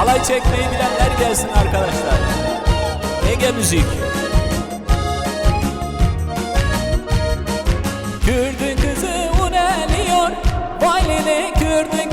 Halay çekmeyi bilenler gelsin arkadaşlar. Ege Müzik. Kürdün kızı uneliyor Valide Kürdün